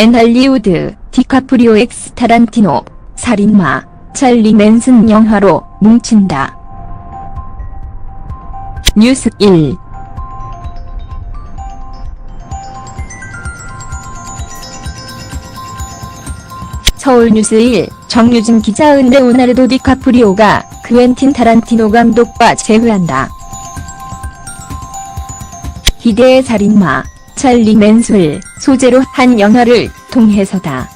앤 할리우드, 디카프리오 엑스 타란티노, 살인마, 찰리 맨슨 영화로 뭉친다. 뉴스 1 서울뉴스 1 정유진 기자 은 레오나르도 디카프리오가 그웬틴 타란티노 감독과 재회한다. 기대의 살인마 찰리 맨술 소재로 한 영화를 통해서다.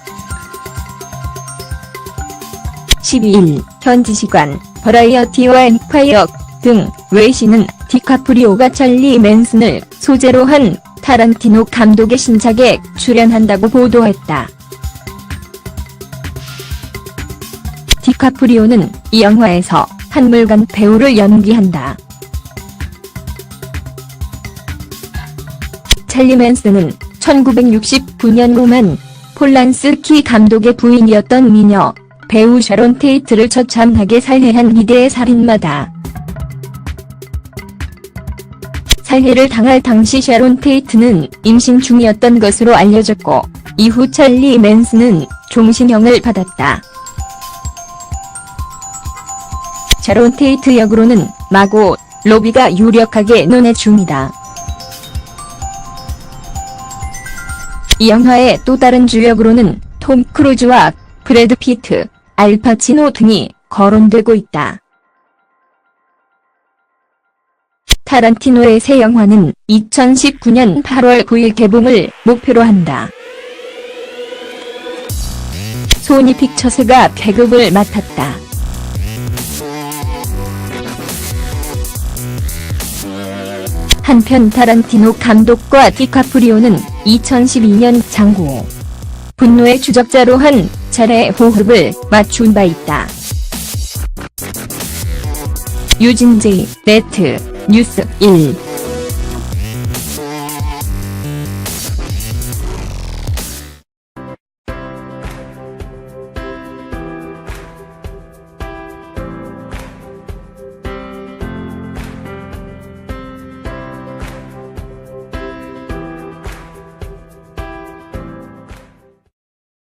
12일 현지 시간 버라이어티와 엠파이어 등 외신은 디카프리오가 찰리 맨슨을 소재로 한 타란티노 감독의 신작에 출연한다고 보도했다. 디카프리오는 이 영화에서 한물간 배우를 연기한다. 찰리 맨슨은 1969년 로만 폴란스키 감독의 부인이었던 미녀 배우 샤론 테이트를 처참하게 살해한 기대의 살인마다. 살해를 당할 당시 샤론 테이트는 임신 중이었던 것으로 알려졌고 이후 찰리 맨슨은 종신형을 받았다. 샤론 테이트 역으로는 마고 로비가 유력하게 논의 중이다. 이 영화의 또 다른 주역으로는 톰 크루즈와 브래드 피트, 알파치노 등이 거론되고 있다. 타란티노의 새 영화는 2019년 8월 9일 개봉을 목표로 한다. 소니 픽처스가 배급을 맡았다. 한편 타란티노 감독과 디카프리오는 2012년 장고 분노의 추적자로 한 차례 호흡을 맞춘 바 있다. 유진제이, 네트, 뉴스 1